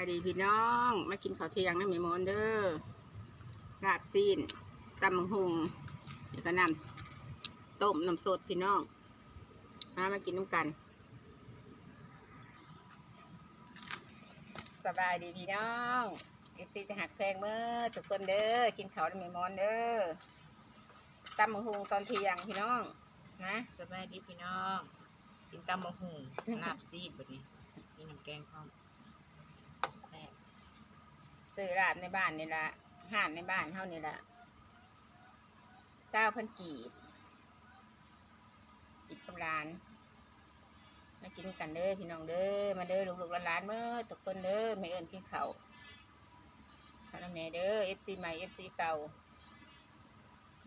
ายดีพี่น้องมากินข้าวเที่ยงนะแม่หมอนเด้อลาบซีนตำมังหุงเดี๋ยวก็นำต้มน้ำสดพี่น้อง มามากินน้ำกัน สบายดีพี่น้องเอฟซีจะหักแพงเมื่อทุกคนเด้อกินข้าวนะแม่หมอนเด้อตำมังหุงตอนเที่ยงพี่น้องนะสบายดีพี่น้องกินตำมะฮุงลาบซีดแบบนี้มีน้ำแกงพร้อม ซื้อรานในบ้านนี่ละห้านในบ้านเท่านี่ละเศร้าพันกีบปิดกำลานมากินกันเด้อพี่น้องเด้อมาเด้อลูกๆหลานๆเมื่อทุกคนเด้อไม่เอิญกินเขาข้าวแม่เด้อเอฟซีใหม่เอฟซีเก่า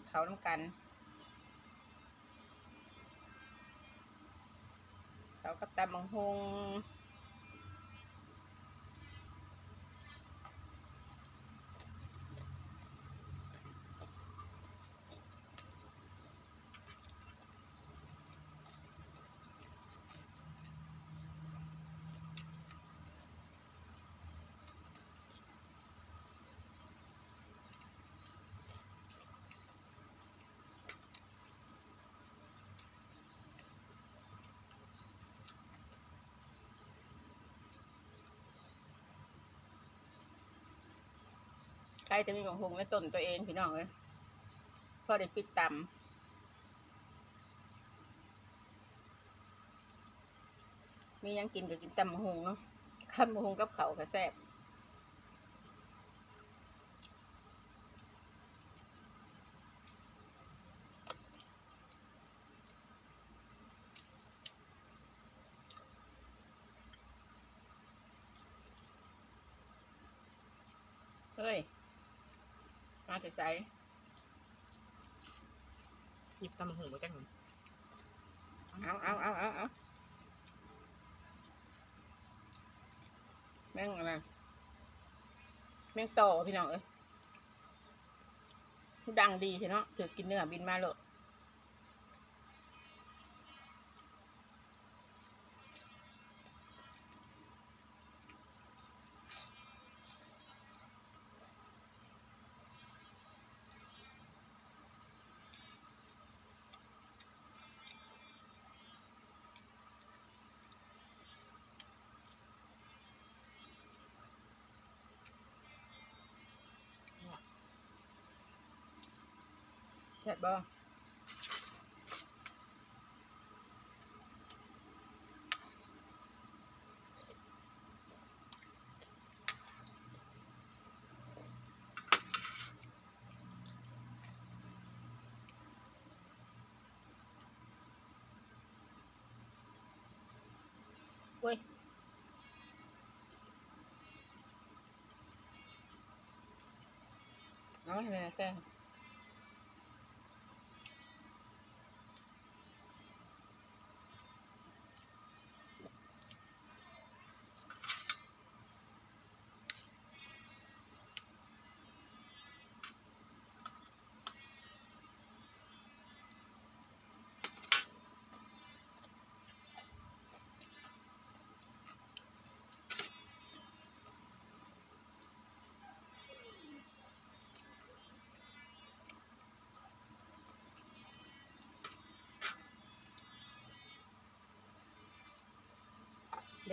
เขาน้ำกัน เขากับตำบังฮง รจะมีบังหงในต้นตัวเองพี่น้องเลยพอได้ปิดตำมียังกินก็กินตำหงเนาะข้ามหงกับเขาก็แซ่บเฮ้ย มาจะใส่หยิบตำมะฮุงมาจากหนึ่งเอาเอาเอาเอาเอาแม่งอะไรแม่งโตพี่น้องเอ้ยดังดีใช่เนาะถือกินเนื้อบินมาโลด แซ่บบ่เว้ยเอาให้แม่แป้ง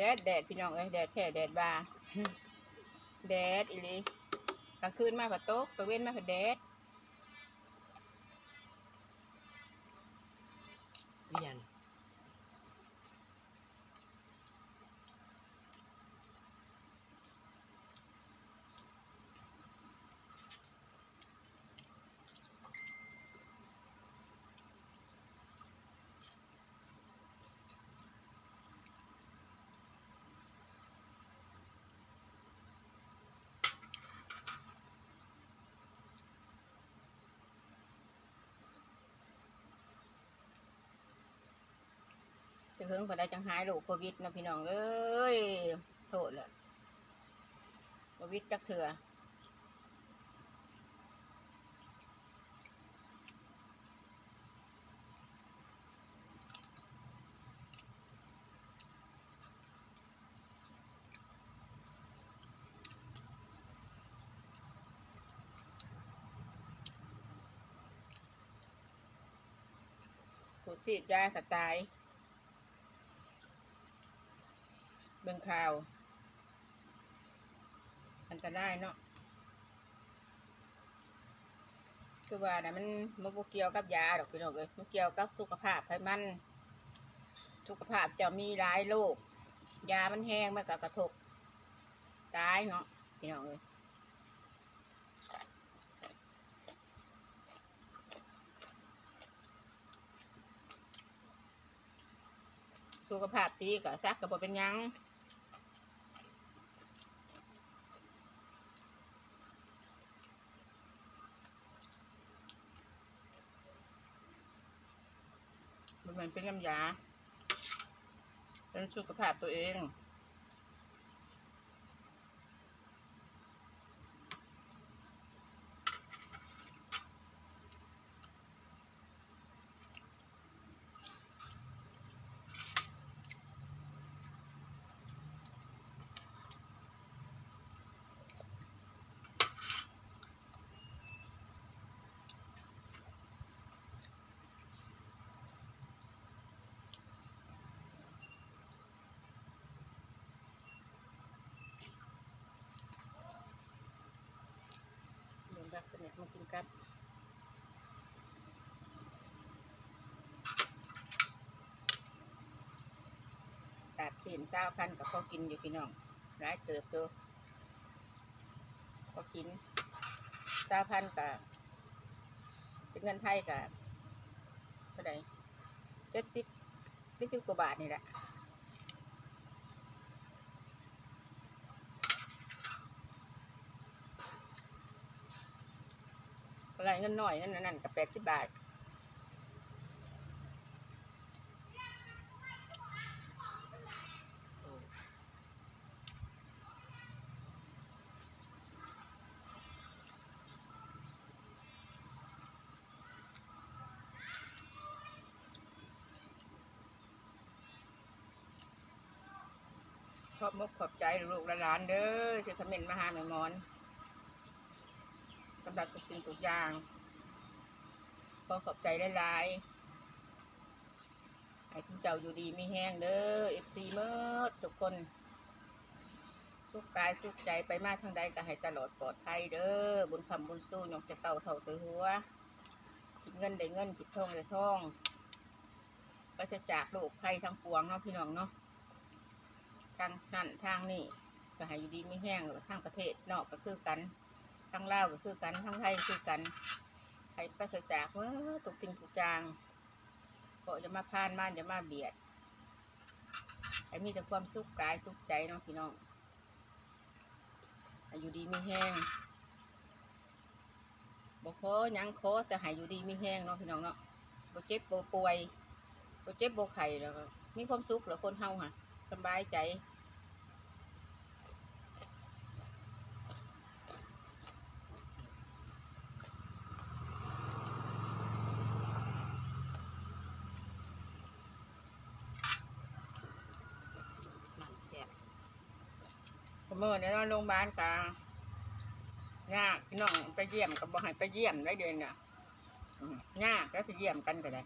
ดดแดดพี่น้องเอ้ยแดดแท้แดดบาแดดอีหลีกลางคืนมาผัดโต๊ะกลางเว้นมาผัดแดด จะเฮิงพอได้จังหายโรคโควิดนะพี่น้องเอ้ยโทษเลยโควิดจักเถื่อสีดยาสไตล์ เบิ่งข่าวอันตรายเนาะคือว่านะมันมันบ่เกี่ยวกับยาดอกพี่น้องเอ้ยมันเกี่ยวกับสุขภาพให้มันสุขภาพจะมีหลายโรคยามันแห้งมันก็กระทบตายเนาะพี่น้องเอ้ยสุขภาพดีก็ซักก็บ่เป็นยัง เหมือนเป็นน้ำยาเป็นสุขภาพตัวเอง เดินรักเสน็จมากินกับตาบสินเศร้าพันกับพอกินอยู่พี่น้องร้ายเติบโตพอกินเศร้าพันกับเป็นเงินไทยกับเท่าไหร่เจ็ดสิบเจ็ดสิบกว่าบาทนี่แหละ อะไรเงินหน่อยเงินนั่นกับแปดสิบบาทขอบมกขอบใจลูกและหลานเด้อที่คอมเมนต์มาหาแม่หมอน สำหรับทุกสิ่งทุกอย่าง ขอขอบใจหลายๆให้ทุกเจ้าอยู่ดีไมีแห้งเด้อเอฟซีเมื่อทุกคนสุขกายสุขใจไปมาทางใดก็ให้ตลอดปลอดภัยเด้อบุญคำบุญสู้ยกจะเก่าเท่าเสือหัวคิดเงินได้เงินคิดทองได้ทองก็จะจากโลกภัยทั้งปวงเนาะพี่น้องเนาะทางนั่นทางนี่ก็ให้อยู่ดีไม่แห้งหรือทางประเทศนอกก็คือกัน ทางลาวก็คือกันทางไทยคือกันให้ประเสริฐจากเมื่อทุกสิ่งทุกอย่างก็จะมาพานม่านจะมาเบียดให้มีแต่ความสุขกายสุขใจเนาะพี่น้องอยู่ดีไม่แห้งบ่ขอยังขอแต่ให้อยู่ดีไม่แห้งเนาะพี่น้องเนาะบ่เจ็บบ่ป่วยบ่เจ็บบ่ไข้แล้วก็มีความสุขแล้วคนเฮาค่ะสบายใจ หนังแซ่บ เมื่อเนี่ยนอนโรงพยาบาลกลางยากพี่น้องไปเยี่ยมก็บอกให้ไปเยี่ยมได้เดือนน่ะยากแล้วไปเยี่ยมกันก็ได้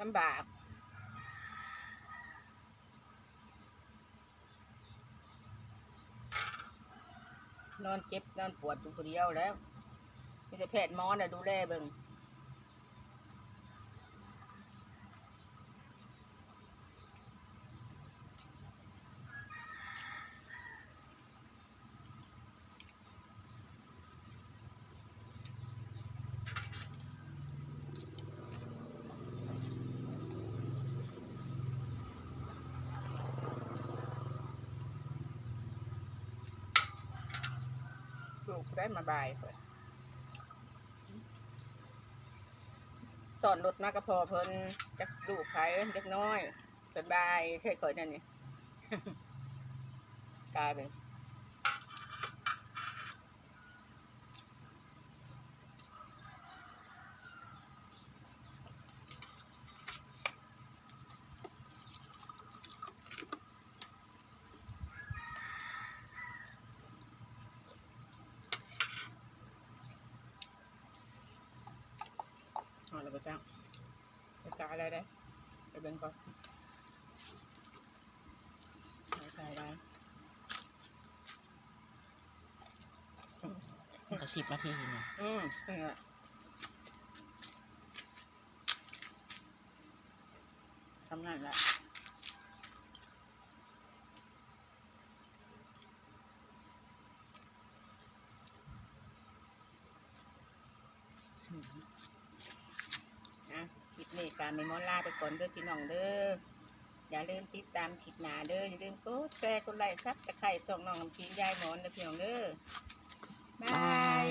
ลำบากนอนเจ็บนอนปวดอยู่คนเดียวแล้วมีแต่แพทย์หมอน่ะดูแลเบิ่ง ลูกได้มาบายเพิ่นสอนรถมากระพอเพิ่นจะลูกไผเล็กน้อยสบายใช่ข่อยนั่นนี่กลายเป็น จังไปกาอะไรได้ไปเบิ่งก่อนใส่ใส่ได้มันก็สิบนาทีนี่อืมนี่แหละทำงานละอืมนะคลิปนี้ การไม่มอนลาไปก่อนเด้อพี่น้องเด้ออย่าลืมติดตามคลิปหน้าเด้ออย่าลืมกดแชร์กดไลค์ซับตะไคร่ส่องน้องน้ำพียายหมอนเด้อพี่น้องเด้อบาย